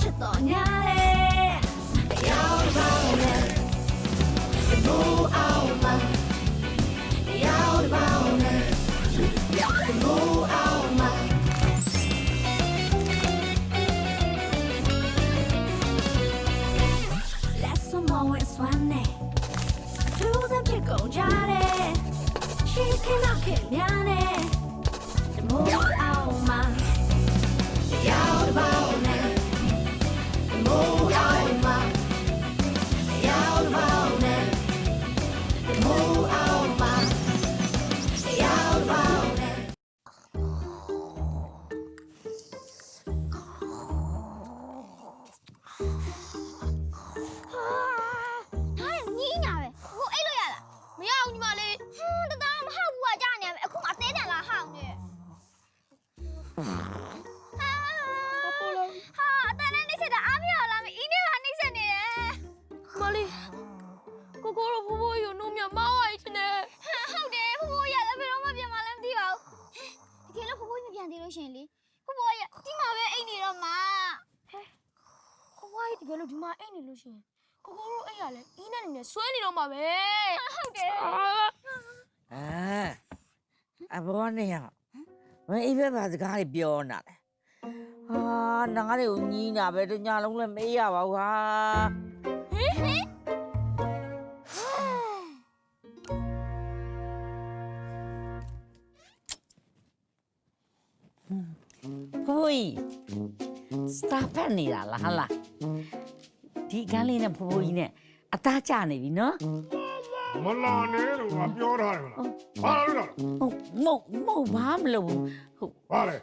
ချင်းချင်းချစ်တော်ညာတယ်ရောက်ပါမယ်ဘူအောင်မရောက်ပါမယ်ဘူအောင်မ Let's some more it's one day. To the pick on jare. She cannot get me on it. ဟာဟာအတန်းနဲ့နှိမ့်ဆက်တာအားမရလားမအင်းနဲ့ပါနှိမ့်ဆက်နေတယ်မလေးကိုကိုတို့ဖိုးဖိုးယူနုမြမောင်းဝိုင်းချင်တယ်ဟုတ်တယ်ဖိုးဖိုးရလည်းဘယ်တော့မှပြန်မလဲမသိပါဘူးတကယ်လို့ဖိုးဖိုးမပြန်သေးလို့ရှိရင်လေဖိုးဖိုးရဒီမှာပဲအိတ်နေတော့မှာကိုဝိုင်းတကယ်လို့ဒီမှာအိတ်နေလို့ရှိရင်ကိုကိုတို့အိတ်ရလဲအင်းနဲ့နေနဲ့ဆွဲနေတော့မှာပဲဟုတ်တယ်အာအာအဘောနဲ့ရ မင်းအိပ်ပဲပါစကားတွေပြောနေတာလေဟာနားတွေကိုညီးနေတာပဲတညာလုံးလည်းမေးရပါဘူးဟာဟိုးစတာဖက်နေတာလားဟာလားဒီကန်းလေးနဲ့ဖိုးဖိုးကြီးနဲ့အသားကျနေပြီနော် မလာနဲ့လို့ငါပြောထားတယ်မလားဘာလို့လဲဟုတ်မဟုတ်မဟုတ်ဘာမလို့ဟုတ်ဘာလဲ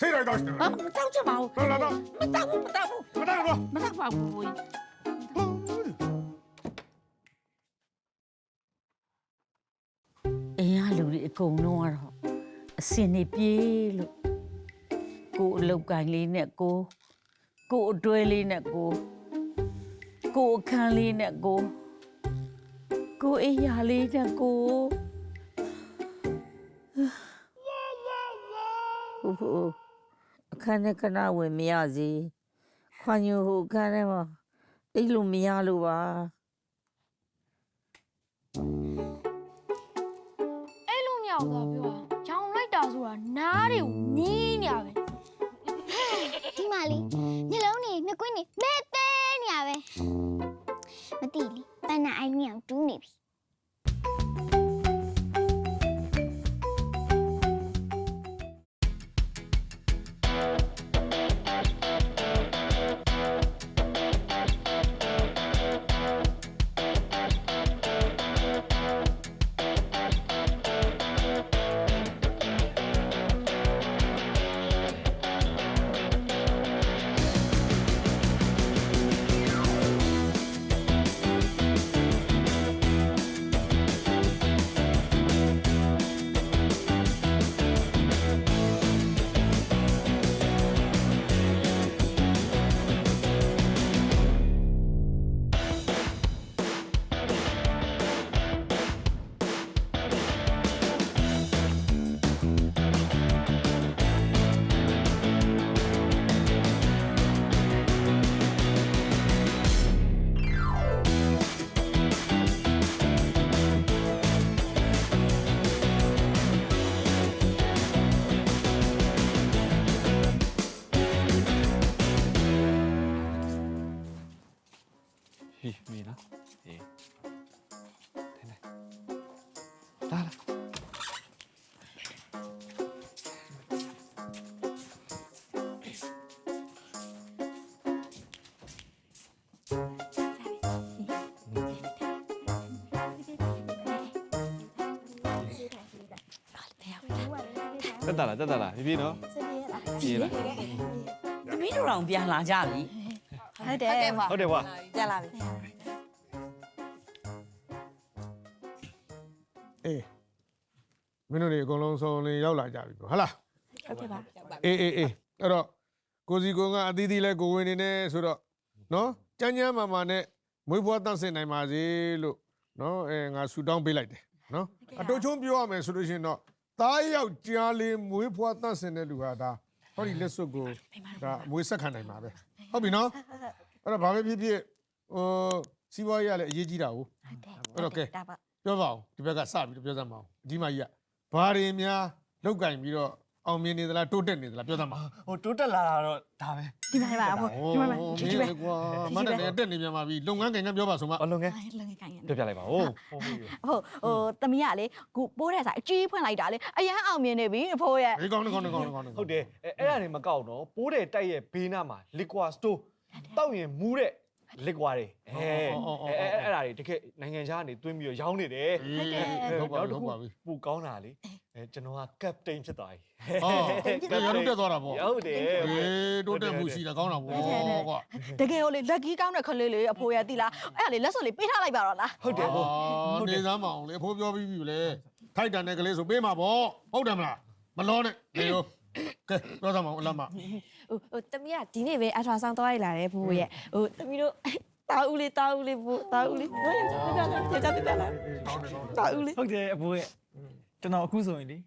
စိတ်လိုက်တော့တယ်ဘာမတောက်ချင်ပါဘူးလာလာတော့မတောက်ဘူးမတောက်ဘူးမတော်တော့မတောက်ပါဘူးအင်းအားလူတွေအကုန်လုံးကတော့အစင်နေပြေးလို့ကိုယ်အလုတ်ကိုင်းလေးနဲ့ကိုယ်ကိုယ်အတွဲလေးနဲ့ကိုယ်ကိုယ်အခန်းလေးနဲ့ကိုယ် ကိုယ်အိယာလေးနဲ့ကိုယ်ဟုတ်ဟုတ်အခန်းနဲ့ခဏဝင်မရစီခွန်ယူဟိုအခန်းထဲမှာတိတ်လို့မရလို့ပါအဲ့လိုမရဘူးသွားပြောတာရောင်လိုက်တာဆိုတာနားတွေကိုနီးနေရပဲဒီမှာလေညလုံးနေနှစ်ကွင်းနေ လာလာတက်တာလားတက်တာလားဖြည်းဖြည်းနော်ပြေးလားသမီးတို့တောင်ပြန်လာကြပြီဟုတ်တယ်ဟုတ်တယ်ကွာကြာလာပြီ အေးမင်းတို့တွေအကုန်လုံးစုံလင်ရောက်လာကြပြီပေါ့ဟုတ်လားဟုတ်ကဲ့ပါအေးအေးအေးအဲ့တော့ကိုစီကိုကအသီးသီးလဲကိုဝင်နေနေဆိုတော့နော်ကြမ်းကြမ်းမာမာနဲ့မွေးဖွားတတ်ဆင်နိုင်ပါစေလို့နော်အဲငါဆူတောင်းပေးလိုက်တယ်နော်အတူချုံပြောရမယ်ဆိုလို့ရှိရင်တော့သားယောက်ကြားလေးမွေးဖွားတတ်ဆင်တဲ့လူဟာဒါဟောဒီလက်စွပ်ကိုဒါမွေးဆက်ခံနိုင်ပါပဲဟုတ်ပြီနော်အဲ့တော့ဘာပဲဖြစ်ဖြစ်ဟိုစီးပွားရေးကလည်းအရေးကြီးတာကိုအဲ့တော့ကဲ ပြောပါအောင်ဒီဘက်ကစပြီးတော့ပြောစမ်းပါအောင်အကြီးမကြီးကဘာတွေများလောက်ကင်ပြီးတော့အောင်မြင်နေသလားတိုးတက်နေသလားပြောစမ်းပါဟိုတိုးတက်လာတာတော့ဒါပဲဒီမှာပါအဖိုးဒီမှာပါโอ้ဒီမှာမင်းကွာမန္တလေးတက်နေပြန်ပါပြီလုပ်ငန်းကိန်းကပြောပါဆိုမအလုံးငယ်လုံငယ်ကိုင်းရပြောပြလိုက်ပါဦးဟုတ်ပြီဟုတ်ဟိုတမီးကလေကိုပိုးတဲ့ဆိုင်အကြီးဖွင့်လိုက်တာလေအရန်အောင်မြင်နေပြီအဖိုးရဲ့ဒီကောင်းနေကောင်းနေကောင်းနေကောင်းနေဟုတ်တယ်အဲအဲ့ဒါနေမကောက်တော့ပိုးတဲ့တိုက်ရဲ့ဘေးနားမှာ liquor store တောက်ရင်မူးတဲ့ liquor တွေအဲအဲအဲ့ဒါတွေတကယ်နိုင်ငံခြားကနေတွင်းပြီးတော့ရောင်းနေတယ်ဟုတ်ပါပြီဟုတ်ပါပြီပူကောင်းတာလေအဲကျွန်တော်က captain ဖြစ်သွားပြီဟောဒါရတော့တက်သွားတာပေါ့ဟုတ်တယ်အေးတိုးတက်မှုရှိတာကောင်းတာပေါ့ကွာတကယ်ကိုလေလက်ကီးကောင်းတဲ့ခလေးလေးအဖိုးရဲ့တိလားအဲ့ဒါလေလက်စွပ်လေးပေးထားလိုက်ပါတော့လားဟုတ်တယ်ဟုတ်နေစမ်းမအောင်လေအဖိုးပြောပြီးပြီလေထိုက်တန်တဲ့ကလေးဆိုပေးမှာပေါ့ဟုတ်တယ်မလားမလောနဲ့နေရော ကဲပြောစမ်းမအောင်အလမဟိုဟိုတမီးကဒီနေ့ပဲအထွာဆောင်သွားရလာတယ်ဘိုးရဲ့ဟိုတမီးတို့တာဦးလေးတာဦးလေးဘိုးတာဦးလေးဟိုကြကြကြကြလာကောင်းတယ်ကောင်းတယ်တာဦးလေးဟုတ်တယ်အဖိုးရဲ့ကျွန်တော်အခုဆိုရင်လေ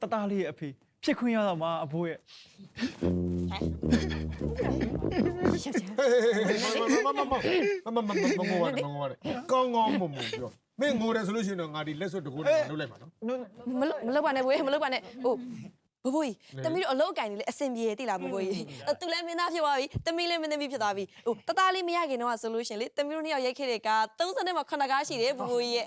တတလေးရဲ့အဖေဖြစ်ခွင့်ရတော့မှအဖိုးရဲ့မမမမမမမမမငိုရတယ်မငိုရတယ်ကောင်းကောင်းမုံမုံပြောမင်းငိုတယ်ဆိုလို့ရှိရင်တော့ငါဒီလက်စွပ်တကူနဲ့လုပ်လိုက်ပါနော်မလုပ်မလုပ်ပါနဲ့ဘိုးရဲ့မလုပ်ပါနဲ့ဟို ဘိုးဘိုးကြီးတမီးတို့အလုပ်အကင်လေးလည်းအဆင်ပြေတိလားဘိုးဘိုးကြီးအဲ့သူလည်းမင်းသားဖြစ်သွားပြီတမီးလည်းမင်းသမီးဖြစ်သွားပြီဟိုတသားလေးမရခင်တော့ဆိုလို့ရှရင်လေတမီးတို့နှစ်ယောက်ရိုက်ခဲ့တဲ့ကား30နဲ့မှ9ကားရှိတယ်ဘိုးဘိုးကြီးရဲ့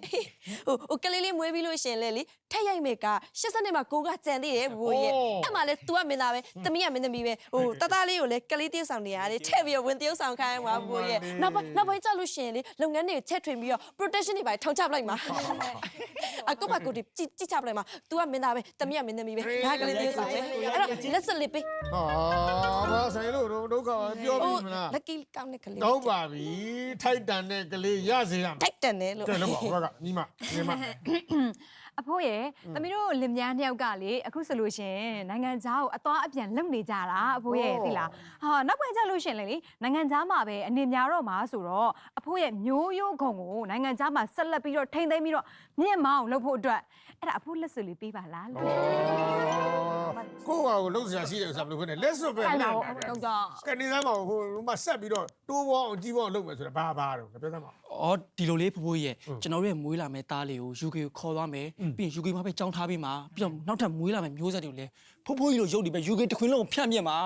ဟိုဟိုကလေးလေးမွေးပြီးလို့ရှရင်လေလေထက်ရိုက်မဲ့ကား80နဲ့မှ9ကားကြံသေးတယ်ဘိုးဘိုးကြီးရဲ့အဲ့မှာလေ तू ကမင်းသားပဲတမီးကမင်းသမီးပဲဟိုတသားလေးကိုလည်းကလေးတယောက်ဆောင်နေရတယ်ထည့်ပြီးတော့ဝင်တယောက်ဆောင်ခိုင်းမှာဘိုးကြီးရဲ့နောက်ပိုင်းနောက်ပိုင်းကျလို့ရှရင်လေလုပ်ငန်းတွေချက်ထွင်ပြီးတော့ protection တွေပါထောင်ချပလိုက်မှာအကုတ်ပါကုတ်တွေကြည့်ကြည့်ချပလိုက်မှာ तू ကမင်းသားပဲတမီးကမင်းသမီးပဲငါကလေးတယောက်ဆောင်ပဲအဲ့တော့လက်စလစ်ပေးဟာဘာဆိုင်လို့ဒုက္ခပြောပြီမလားလက်ကီကောင်းတဲ့ကလေးတော့ပါပြီထိုက်တန်တဲ့ကလေးရစေရမယ်တိုက်တန်တယ်လို့ကဲလို့ပါဘကညီမညီမ အဖိုးရဲ့သမီးတို့လင်မယားနှစ်ယောက်ကလေအခုဆိုလို့ရှရင်နိုင်ငံခြားကိုအသွားအပြန်လုပ်နေကြတာအဖိုးရဲ့သိလားဟာနောက်ပိုင်းကျလို့ရှရင်လေလေနိုင်ငံခြားမှာပဲအနေများတော့မှာဆိုတော့အဖိုးရဲ့မျိုးရိုးခုံကိုနိုင်ငံခြားမှာဆက်လက်ပြီးတော့ထိမ့်သိမ်းပြီးတော့မြင့်မအောင်လုပ်ဖို့အတွက်အဲ့ဒါအဖိုးလက်စွပ်လေးပေးပါလားလို့ကိုယ့်ဟာကိုလှုပ်ရှားရှိတယ်ဆိုတာဘယ်လိုဖြစ်နေလက်စွပ်ပဲအဲ့နဲ့ဒါကိုတော့တော့ကနေသားမဟိုဟိုမှာဆက်ပြီးတော့တိုးပေါင်းကြီးပေါင်းလုပ်မယ်ဆိုတာဘာဘာတော့ပြောသမ်းပါအော်ဒီလိုလေးဖိုးဖိုးရဲ့ဟုတ်ကျွန်တော်တို့ရဲ့မွေးလာမယ့်သားလေးကို UK ကိုခေါ်သွားမယ်ပြီးရင် UK မှာပဲကြောင်းထားပြီးမှာပြီးတော့နောက်ထပ်မွေးလာမယ့်မျိုးဆက်တွေကိုလည်းဖိုးဖိုးကြီးလိုရုပ်တွေပဲ UK တစ်ခွင်းလုံးကိုဖြန့်မြက်မှာ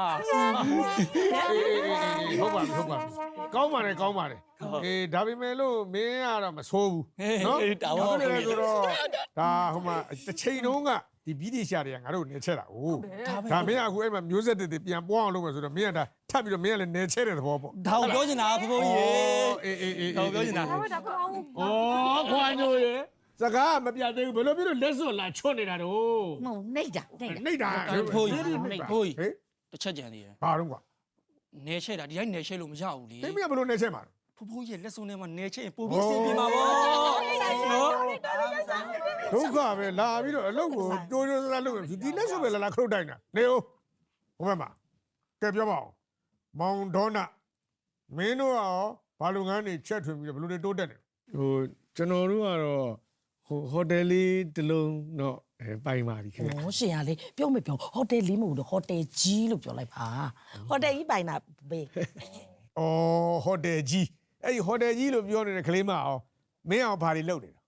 အေးအေးအေးဟုတ်ပါပြီဟုတ်ပါပြီကောင်းပါတယ်ကောင်းပါတယ်အေးဒါပေမဲ့လို့မင်းကတော့မဆိုးဘူးနော်ဒါပါဘာဖြစ်လဲဆိုတော့ဒါဟိုမှာတစ်ချိန်တုန်းကဒီဗီဒီရှာတွေကငါတို့နေချက်တာ哦ဒါမင်းကအခုအဲ့မှာမျိုးဆက်တွေပြန်ပွားအောင်လုပ်မယ်ဆိုတော့မင်းကဒါထပ်ပြီးတော့မင်းကလည်းနေချက်တဲ့သဘောပေါ့ဒါကိုပြောချင်တာဖိုးဖိုးကြီးရေအေးအေးအေးဒါကိုပြောချင်တာဩခွာညိုရေ စကားမပြတ်သေးဘူးဘယ်လိုဖြစ်လို့လက်စွပ်လာချွတ်နေတာတော့မဟုတ်နှိတ်တာနှိတ်တာနှိတ်တာဖိုးကြီးဟေးဖိုးကြီးတစ်ချက်ကြံသေးတယ်ဘာတော့ကွာနေချဲ့တာဒီတိုင်းနေချဲ့လို့မရဘူးလေသိမရဘယ်လိုနေချက်မှာဖိုးဖိုးကြီးရဲ့လက်စုံထဲမှာနေချဲ့ရင်ပို့ပြီးအဆင်ပြေမှာပေါ့နော်ဒုက္ခပဲလာပြီးတော့အလုပ်ကိုတိုးတိုးစားစားလုပ်ရင်ဒီလက်စွပ်ပဲလာလာခရုတ်တိုင်းတာနေဦးဟိုဘက်မှာကဲပြောပါဦးမောင်ဒေါနာမင်းတို့ရောဘာလုပ်ငန်းတွေချက်ထွင်ပြီးတော့ဘယ်လိုတွေတိုးတက်နေဟိုကျွန်တော်တို့ကတော့ ဟိုဟိုတယ်လေးတစ်လုံးတော့အဲပိုင်ပါပြီခင်ဗျဟောရှင်ကလေပြောမပြောဟိုတယ်လေးမဟုတ်တော့ဟိုတယ်ကြီးလို့ပြောလိုက်ပါဟိုတယ်ကြီးပိုင်တာဘေး။အော်ဟိုတယ်ကြီးအဲ့ဒီဟိုတယ်ကြီးလို့ပြောနေတဲ့ကလေးမအောင်မင်းအောင်ဘာတွေလုပ်နေတာ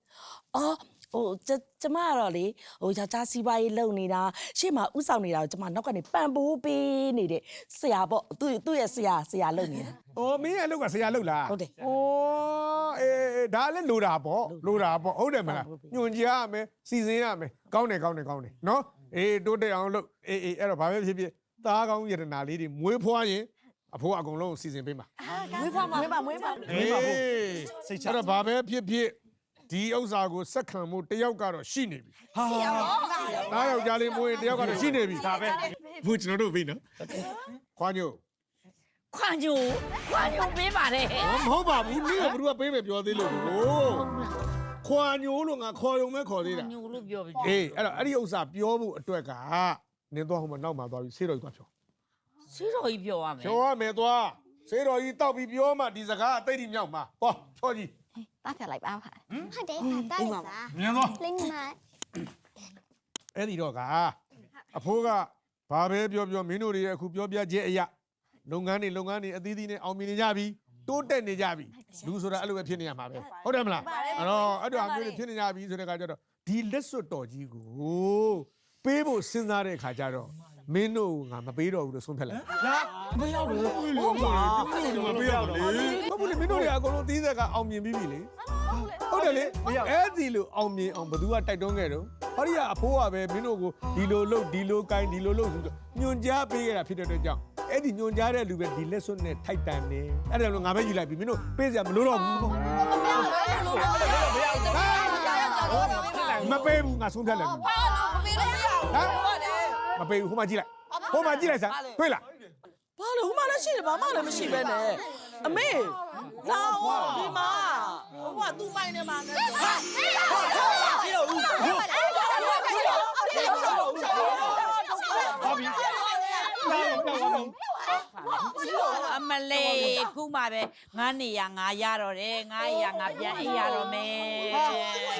အော် ဟိုကျကျမကတော့လေဟိုယောက်ျားစီးပွားရေးလုပ်နေတာရှေ့မှာဥဆောင်နေတာကိုကျမနောက်ကနေပံပိုးပေးနေတဲ့ဆရာပေါ့သူ့သူ့ရဲ့ဆရာဆရာလုပ်နေတာ။အော်မင်းရဲ့အလုပ်ကဆရာလုပ်လားဟုတ်တယ်။အော်အေးအေးဒါလည်းလိုတာပေါ့လိုတာပေါ့ဟုတ်တယ်မလားဟုတ်ပြီ။ညွန်ကြရမယ်စီစဉ်ရမယ်ကောင်းတယ်ကောင်းတယ်ကောင်းတယ်နော်။အေးတိုးတက်အောင်လုပ်အေးအေးအဲ့တော့ဘာပဲဖြစ်ဖြစ်သားကောင်းယတနာလေးတွေမွေးဖွားရင်အဖိုးအကုန်လုံးစီစဉ်ပေးမှာ မွေးဖွားမှာမွေးပါမွေးပါ။အေးစိတ်ချအဲ့တော့ဘာပဲဖြစ်ဖြစ် ဒီဥစ္စာကိုစက်ခံမှုတယောက်ကတော့ရှိနေပြီဟာ။သားယောက်ျားလေးမွေးရင်တယောက်ကတော့ရှိနေပြီ။ဒါပဲ။ဘုကျွန်တော်တို့ပြီနော်။ခွာညို့ခွန်ညိုခွန်ညိုပေးပါလေ။မဟုတ်ပါဘူး။နင့်ကဘယ်သူကပေးမယ်ပြောသေးလို့လို့။ခွာညိုလို့ငါခေါ်ရုံပဲခေါ်သေးတာညိုလို့ပြောပြီ။အေးအဲ့တော့အဲ့ဒီဥစ္စာပြောဖို့အတွက်ကနင်းတော့ဟိုမှာနောက်မှာသွားပြီးဆေးတော်ကြီးသွားဖြောစီးတော်ကြီးပြောရမယ်။ဖြောရမယ်သွားစေတော်ကြီးတောက်ပြီးပြောမှဒီစကားအသိတိမြောက်မှာဟောချောကြီး တားဖြတ်လိုက်ပါဖာဟုတ်တယ်ဟာတားရစားမြင်တော့လိမ့်မအဲ့ဒီတော့ကအဖိုးကဘာပဲပြောပြောမင်းတို့တွေရဲ့အခုပြောပြချက်အရာလုပ်ငန်းတွေလုပ်ငန်းတွေအသီးသီးနဲ့အောင်မြင်နေကြပြီတိုးတက်နေကြပြီလူဆိုတာအဲ့လိုပဲဖြစ်နေရမှာပဲဟုတ်တယ်မလားအဲ့တော့အဲ့တော့အမျိုးတွေဖြစ်နေကြပြီဆိုတဲ့အခါကျတော့ဒီလက်စွပ်တော်ကြီးကိုပေးဖို့စဉ်းစားတဲ့အခါကျတော့ မင်းတို့ကငါမပေးတော့ဘူးလို့ဆုံးဖြတ်လိုက်မရောက်ဘူးဟုတ်ပါမပေးရဘူးလေဟုတ်ဘူးလေမင်းတို့တွေအကုန်လုံးသီးသက်ကအောင်မြင်ပြီးပြီလေဟုတ်တယ်လေအဲ့ဒီလိုအောင်မြင်အောင်ဘသူကတိုက်တွန်းခဲ့တော့ဟောဒီကအဖိုးကပဲမင်းတို့ကိုဒီလိုလုပ်ဒီလိုကိုင်းဒီလိုလုပ်ဆိုတော့ညွန်ကြားပေးခဲ့တာဖြစ်တဲ့အတွက်ကြောင့်အဲ့ဒီညွန်ကြားတဲ့လူပဲဒီလက်စွပ်နဲ့ထိုက်တန်နေအဲ့ဒါလို့ငါပဲယူလိုက်ပြီမင်းတို့ပေးစရာမလိုတော့ဘူးမပေးဘူးငါဆုံးဖြတ်လိုက်ပြီဟာလို့မပေးလို့ မရဘူးဟုတ်တယ်မပေးဘူးဟိုမှာကြည့်လိုက်ဟိုမှာကြည့်လိုက်စမ်းတွေ့လားဘာလို့ဟိုမှာလည်းရှိတယ်ဘာမှလည်းမရှိပဲနဲ့အမေလာဦးဒီမှာဟိုကသူ့ပိုင်နေမှာနဲ့ဟာရှိတော့ဦးဟာပြီအမလေးခုမှပဲငါနေရငါရတော့တယ်ငါရငါပြန်အိပ်ရတော့မယ်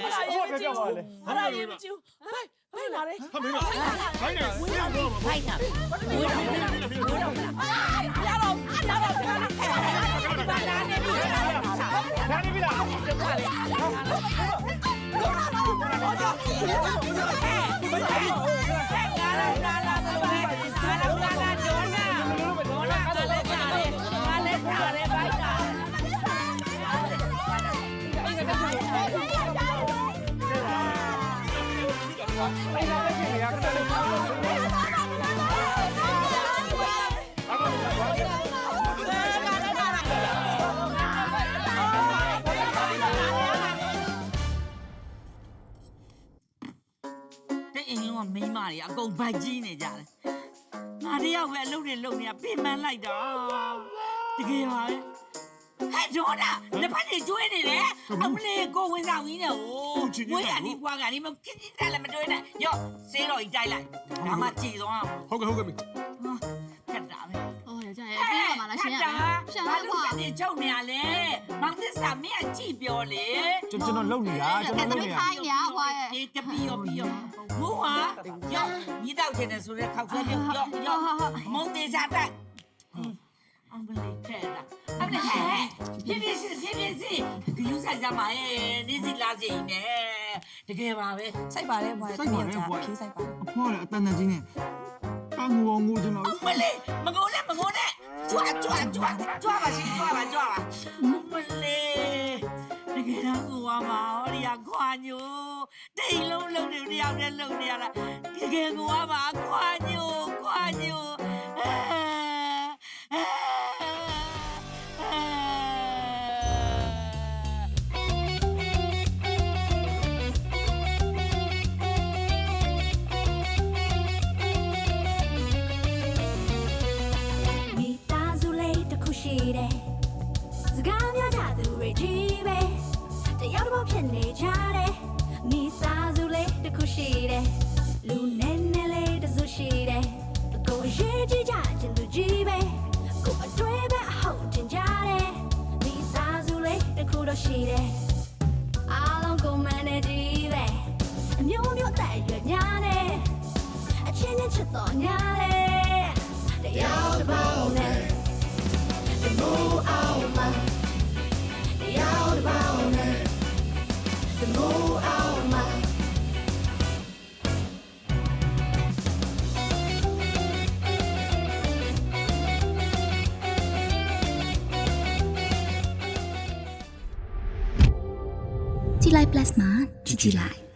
ဟုတ်တယ်ကြောက်ပါလေဟာရရေးမကြ ည့်ဟိုင်ဟိုင်လာလေဟာမင်းတို့ခိုင်းနေဝင်းရတော့မှာဖိုက်တာဝေးတော့မလားဝေးတော့မလားလာတော့လာတော့ဘာလာနေပြီလားဒါနေပြီလားငါတော့လာလာသလို အိမ်လုံးကမိန်းမတွေအကုန်ဗိုက်ကြီးနေကြတယ်ငါတယောက်ပဲအလုပ်တွေလုပ်နေတာပြင်ပန်းလိုက်တာတကယ်ပါပဲဟဲ့ဒေါ်နာလက်ဖက်တွေကျွေးနေတယ်အမလေးကိုဝင်ဆောင်ကြီးနေဟိုဝေးရဒီကွာကဒီမကင်းတယ်လည်းမတွေးနဲ့ရော့ဆေးတော့ကြီးတိုက်လိုက်ဒါမှကြည်သွားဟုတ်ကဲ့ဟုတ်ကဲ့ ရဲ့ပြီးပါမလားရှင်ရရှင်ဘာရလို့ပါစနေချုပ်နေရလဲမောင်သစ္စာမင်းကကြည့်ပြောလေကျွန်တော်လုံနေတာကျွန်တော်လုံနေတာခိုင်းရဟွာရဲ့ဒီတပီရောပီရောမူဟာရောညီတောက်ချင်တယ်ဆိုတဲ့ခောက်ဆွဲလေးရောရောမုံသေးစားတိုက်အမလေးခဲ့တာအမလေးဟဲ့ပြပြစီပြပြစီဒီယူဆိုင်ကြမှာရဲ့နေစီလာစီနေတကယ်ပါပဲစိုက်ပါတယ်ဘွားတမီးကြောင့်ဖြေးစိုက်ပါတယ်အဖေါ်လည်းအတန်တန်ကြီးနဲ့ တောင်းငူအောင်ငူကျွန်တော်အမလေးမကုန်းနဲ့မကုန်းနဲ့ကြွားကြွားကြွားကြွားပါစီကြွားပါကြွားပါအမလေးတကယ်တော့ကိုဝါမှာဟောဒီကခွာညိုတိတ်လုံးလုံးတွေတယောက်တည်းလုံးနေရတာတကယ်ကိုဝါမှာခွာညိုခွာညိုအဲအဲ စကားများကြသူတွေကြီးပဲတယောက်တစ်ပေါက်ဖြစ်နေကြတယ်မိသားစုလေးတစ်ခုရှိတယ်လူနဲ့နဲ့လေးတစ်စုရှိတယ်ကိုယ်ရေးကြည့်ကြခြင်းသူကြီးပဲကိုယ်အတွေ့ပဲအဟုတ်တင်ကြတယ်မိသားစုလေးတစ်ခုတော့ရှိတယ်အားလုံးကိုမန်နေကြီးပဲအမျိုးမျိုးတဲ့ရွယ်များနဲ့အချင်းချင်းချစ်တော်ညာလေတရားတစ်ပေါင်းနဲ့ ကြည်လို